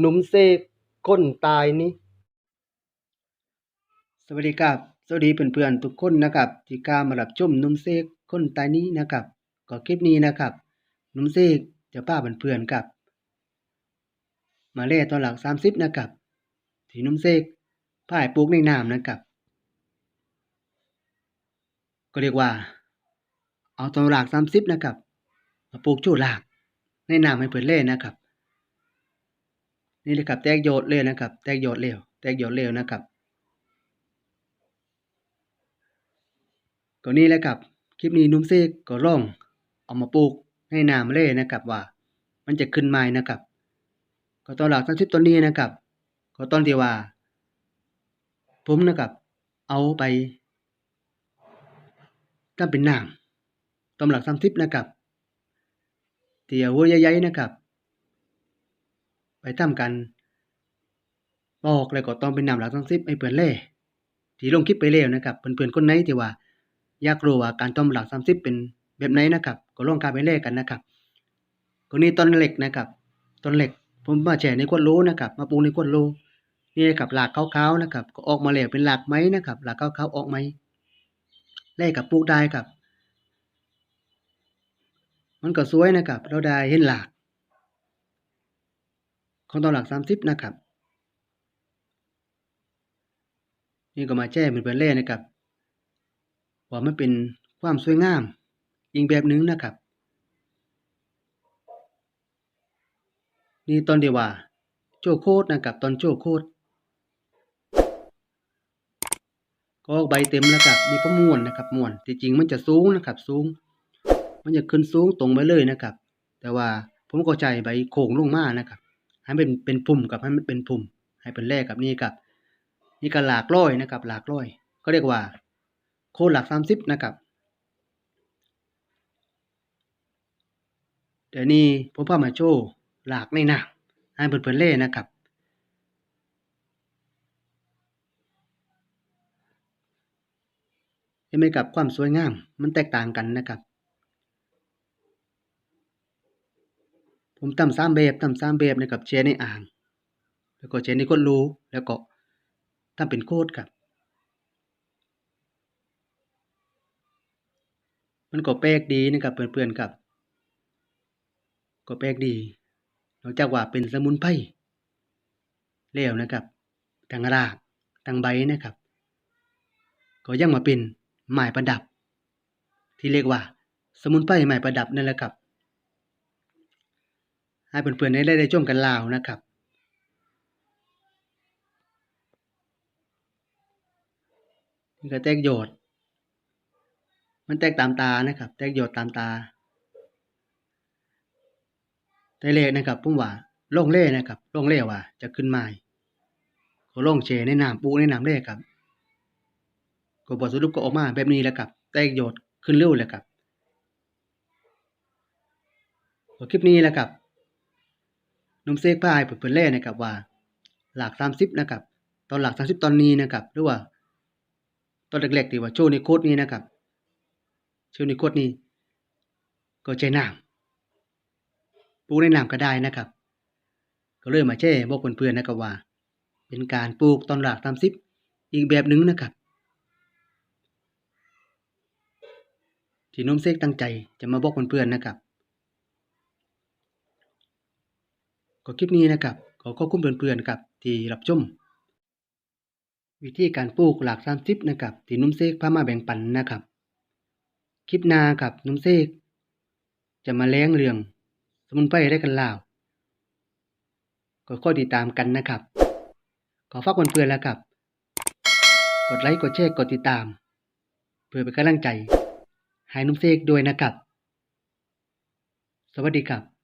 หนุ่มเสกคนตายนี้ สวัสดีครับ สวัสดีเพื่อนๆทุกคนนะครับที่กล้ามารับชมหนุ่มเสกคนตายนี้นะครับ ก็คลิปนี้นะครับหนุ่มเสกจะพาเพื่อนๆครับ มาเล่ตอนหลัง30นะครับที่หนุ่มเสกพายปลูกในน้ำนะครับ ก็เรียกว่า เอาตอนหลัก30นะครับมาปลูกจูหลากในน้ำให้เพื่อนเล่นะครับ นี่เลยครับแตกโยดเลยนะครับ แตกโยดเร็วแตกโยดเร็วนะครับก็นี่แหละครับ คลิปนี้นุ่มเซกก็ล่องเอามาปลูกในน้ำเลยนะครับว่า มันจะขึ้นไม้นะครับ ก็ตอนหลักทั้งชิปต้นนี้นะครับ ก็ตอนที่ว่า ผมนะครับ เอาไปทำเป็นน้ำตำหลักสามสิบนะครับเตียวหัวใหญ่ๆนะครับ ไปทำกันบอกแล้วก็ต้องเป็นน้ำหลักสามสิบให้เพื่อนเล่ที่ลงคลิปไปแล้วนะครับเพื่อนๆคนไหนที่ว่า อยากรู้ว่าการต้มหลักสามสิบเป็นแบบไหนนะครับ ก็ลองการไปเล่กันนะครับก็นี่ต้นเหล็กนะครับต้นเหล็กผมมาแช่ในขวดโลนะครับ มาปูในขวดโลนี่นะครับหลากขาวๆนะครับ ก็ออกมาแล้วเป็นหลากไม้นะครับหลากขาวๆออกไม้แล่กับปลูกได้ครับ มันก็สวยนะครับ เราได้เห็นหลาก ของต้นหลักสามสิบนะครับ นี่ก็มาแจ้งเป็นเพื่อนเล่นะครับว่ามันเป็นความสวยงามอีกแบบหนึ่งนะครับ นี่ตอนเดียวว่า โจโคดนะครับตอนโจโคดก็ใบเต็มแล้วครับนี่พม่วนนะครับม่วนที่จริงมันจะสูงนะครับ สูง มันจะขึ้นสูงตรงไปเลยนะครับ แต่ว่าผมก็ใจใบโค้งลงมานะครับ ให้เป็นเป็นปุ่มกับให้มันเป็นปุ่มให้เป็นแรกกับนี่กับ นี่ก็หลากร้อยนะครับ หลากร้อย ก็เรียกว่าโคนหลักสามสิบนะครับเดี๋ยวนี้ผมพามาโชว์หลากในหนักให้เพื่อนๆเล่นะครับ เห็นไหมกับความสวยงามมันแตกต่างกันนะครับ ผมทำสามแบบทำสามแบบนะครับแชร์ในอ่าง แล้วก็แชร์ในคนรู้ แล้วก็ทำเป็นโคดครับ มันก็แปลกดีนะครับเพื่อนๆครับ ก็แปลกดี นอกจากว่าเป็นสมุนไพรแล้วนะครับทั้งรากทั้งใบนะครับ ก็ยังมาเป็นไม้ประดับ ที่เรียกว่า สมุนไพรไม้ประดับนั่นแหละครับ ให้เพื่อนๆได้ได้ชมกันลาวนะครับนี่ก็แตกโยดมันแตกตามตานะครับ แตกโยดตามตาแต่เลขนะครับผมว่าลงเล่นะครับลงเล่ว่า จะขึ้นไม้ก็ลงเชในน้ำปูในน้ำเล่ครับก็บทสรุปก็ออกมาแบบนี้แหละครับ แตกโยดขึ้นเร็วเลยครับคลิปนี้แหละครับ นุ่มเซกพายเปิดเล่นะครับว่า หลักสามสิบนะครับ ตอนหลักสามสิบตอนนี้นะครับ หรือว่า ตอนเล็กๆที่ว่าโชว์ในโคดนี้นะครับโชว์ในโคดนี้ ก็ใจน้ำปลูกในน้ำก็ได้นะครับ ก็เลยมาแช่บอกเพื่อนๆนะครับว่า เป็นการปลูกตอนหลักสามสิบอีกแบบหนึ่งนะครับที่นุ่มเซกตั้งใจจะมาบอกเพื่อนๆนะครับ ก็คลิปนี้นะครับขอขอบคุณเพื่อนๆครับที่รับชมวิธีการปลูกหลักสามสิบนะครับที่นุ่มเซกพามาแบ่งปันนะครับ คลิปนาครับนุ่มเซกจะมาแล้งเรื่อง สมุนไพรได้กันล่าว ก็ข้อติดตามกันนะครับ ขอฝากเพื่อนๆแล้วครับ กดไลค์กดแชร์กดติดตาม เพื่อเป็นกำลังใจให้นุ่มเซกด้วยนะครับ สวัสดีครับ